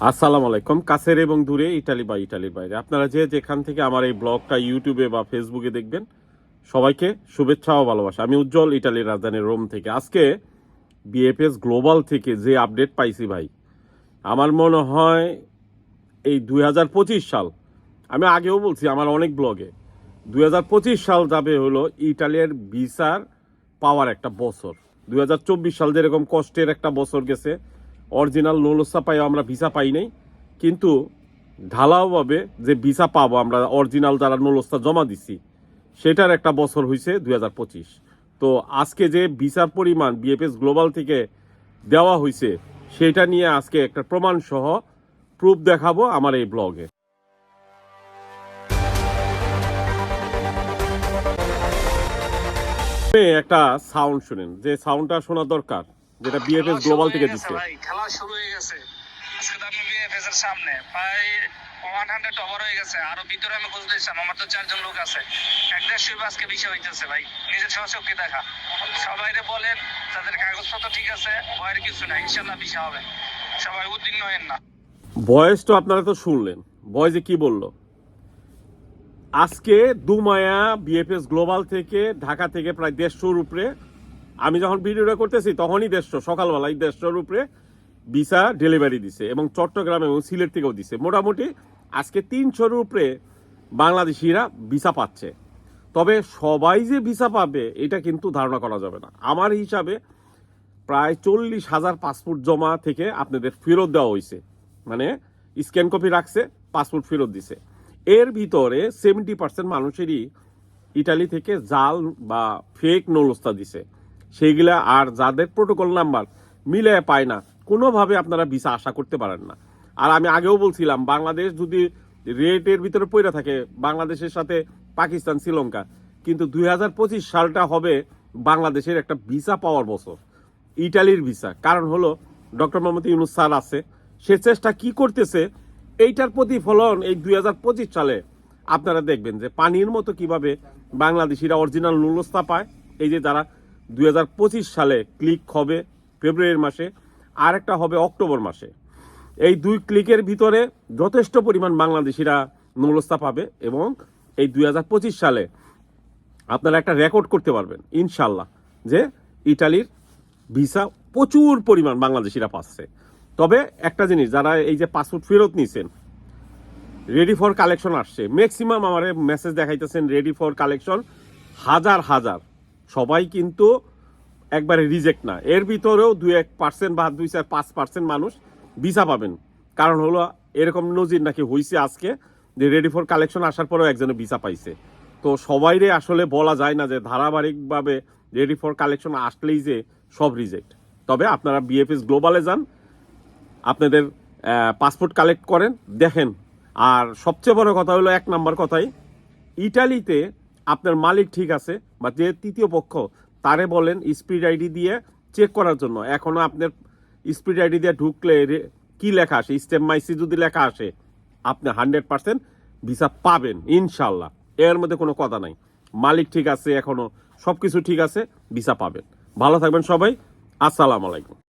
আসসালামু আলাইকুম। কাছের এবং দূরে ইটালি বা ইটালির বাইরে। আপনারা যে যেখান থেকে আমার এই ব্লগটা ইউটিউবে বা ফেসবুকে দেখবেন, সবাইকে শুভেচ্ছা ও ভালোবাসা। আমি উজ্জ্বল ইটালির রাজধানী রোম থেকে। আজকে বিএফএস গ্লোবাল থেকে যে আপডেট পাইছি ভাই, আমার মনে হয় এই দুই হাজার পঁচিশ সাল, আমি আগেও বলছি আমার অনেক ব্লগে, দুই হাজার পঁচিশ সাল যাবে হলো ইটালির ভিসার পাওয়ার একটা বছর। দুই হাজার চব্বিশ সাল যেরকম কষ্টের একটা বছর গেছে অরিজিনাল নোলসা পাই আমরা ভিসা পাই নাই, কিন্তু ঢালাওভাবে যে ভিসা পাবো আমরা, অরিজিনাল যারা নোলসা জমা দিছি, সেটার একটা বছর হয়েছে দু হাজার পঁচিশ। তো আজকে যে ভিসার পরিমাণ বিএফএস গ্লোবাল থেকে দেওয়া হয়েছে সেটা নিয়ে আজকে একটা প্রমাণ সহ প্রুফ দেখাবো আমার এই ব্লগে। একটা সাউন্ড শুনেন, যে সাউন্ডটা শোনা দরকার। যেটা বিএফএস গ্লোবাল থেকে দিচ্ছে। ভাই খেলা শুরু হয়ে গেছে। আজকে আমি বিএফএস এর সামনে প্রায় ওয়ান হান্ড্রেড ওভার হয়ে গেছে। আরও ভিতরে আমি খুঁজতে দিচ্ছিলাম আমার তো চারজন লোক আছে। এক দেড়শো আজকে বিষয় হইতেছে ভাই নিজের সহযোগকে দেখা। সবাই বলেন তাদের কাগজপত্র ঠিক আছে ভয়ের কিছু নাই ইনশাল্লাহ বিষয় হবে। সবাই উদ্বিগ্ন হেন না। ভয়েস তো আপনারা তো শুনলেন। ভয়েসে কি বলল? আজকে দুমায়া বিএফএস গ্লোবাল থেকে ঢাকা থেকে প্রায় দেড়শোর উপরে আমি যখন ভিডিওটা করতেছি, তখনই দেড়শো, সকালবেলায় দেড়শোর উপরে ভিসা ডেলিভারি দিছে এবং চট্টগ্রাম এবং সিলেট থেকেও দিছে। মোটামুটি আজকে তিনশোর উপরে বাংলাদেশিরা ভিসা পাচ্ছে। তবে সবাই যে ভিসা পাবে, এটা কিন্তু ধারণা করা যাবে না। আমার হিসাবে প্রায় চল্লিশ হাজার পাসপোর্ট জমা থেকে আপনাদের ফেরত দেওয়া হয়েছে। মানে স্ক্যান কপি রাখছে, পাসপোর্ট ফেরত দিছে। এর ভিতরে সেভেন্টি পার্সেন্ট মানুষেরই ইটালি থেকে জাল বা ফেক নলস্তা দিছে। সেইগুলা আর যাদের প্রোটোকল নাম্বার মিলে পায় না, কোনোভাবে আপনারা ভিসা আশা করতে পারেন না। আর আমি আগেও বলছিলাম, বাংলাদেশ যদি রেটের ভিতরে পড়ে থাকে, বাংলাদেশের সাথে পাকিস্তান, শ্রীলঙ্কা, কিন্তু দুই হাজার পঁচিশ সালটা হবে বাংলাদেশের একটা ভিসা পাওয়ার বছর, ইটালির ভিসা কারণ হলো, ডক্টর মোহাম্মদ ইউনুস স্যার আছে, সে চেষ্টা কি করতেছে, এইটার প্রতিফলন এই দুই হাজার পঁচিশ সালে আপনারা দেখবেন যে পানির মতো কীভাবে বাংলাদেশিরা অরিজিনাল নুলস্তা পায়, এই যে যারা দুই হাজার পঁচিশ সালে ক্লিক হবে ফেব্রুয়ারি মাসে আর একটা হবে অক্টোবর মাসে। এই দুই ক্লিকের ভিতরে যথেষ্ট পরিমাণ বাংলাদেশিরা নুলস্তা পাবে এবং এই দুই হাজার পঁচিশ সালে আপনারা একটা রেকর্ড করতে পারবেন ইনশাল্লাহ যে ইটালির ভিসা প্রচুর পরিমাণ বাংলাদেশিরা পাচ্ছে। তবে একটা জিনিস, যারা এই যে পাসপোর্ট ফেরত নিছেন রেডি ফর কালেকশন আসছে। ম্যাক্সিমাম আমার মেসেজ দেখাইতেছেন রেডি ফর কালেকশন হাজার হাজার। সবাই কিন্তু একবারে রিজেক্ট না। এর ভিতরেও দুই এক পার্সেন্ট বা দুই চার পাঁচ পার্সেন্ট মানুষ ভিসা পাবেন। কারণ হলো এরকম নজির নাকি হয়েছে আজকে যে রেডি ফর কালেকশন আসার পরেও একজনে ভিসা পাইছে। তো সবাইরে আসলে বলা যায় না যে ধারাবাহিকভাবে রেডি ফর কালেকশন আসলেই যে সব রিজেক্ট তবে আপনারা বিএফএস গ্লোবালে যান, আপনাদের পাসপোর্ট কালেক্ট করেন, দেখেন। আর সবচেয়ে বড় কথা হলো এক নাম্বার কথাই, ইটালিতে আপনার মালিক ঠিক আছে, বা যে তৃতীয় পক্ষ, তারে বলেন স্পিড আইডি দিয়ে চেক করার জন্য। এখনও আপনার স্পিড আইডি দিয়ে ঢুকলে কি লেখা আসে? স্টেপ মাইসি যদি লেখা আসে, আপনি হান্ড্রেড পার্সেন্ট ভিসা পাবেন ইনশাল্লাহ এর মধ্যে কোনো কথা নাই। মালিক ঠিক আছে এখনও সব কিছু ঠিক আছে, ভিসা পাবেন। ভালো থাকবেন সবাই। আসসালামু আলাইকুম।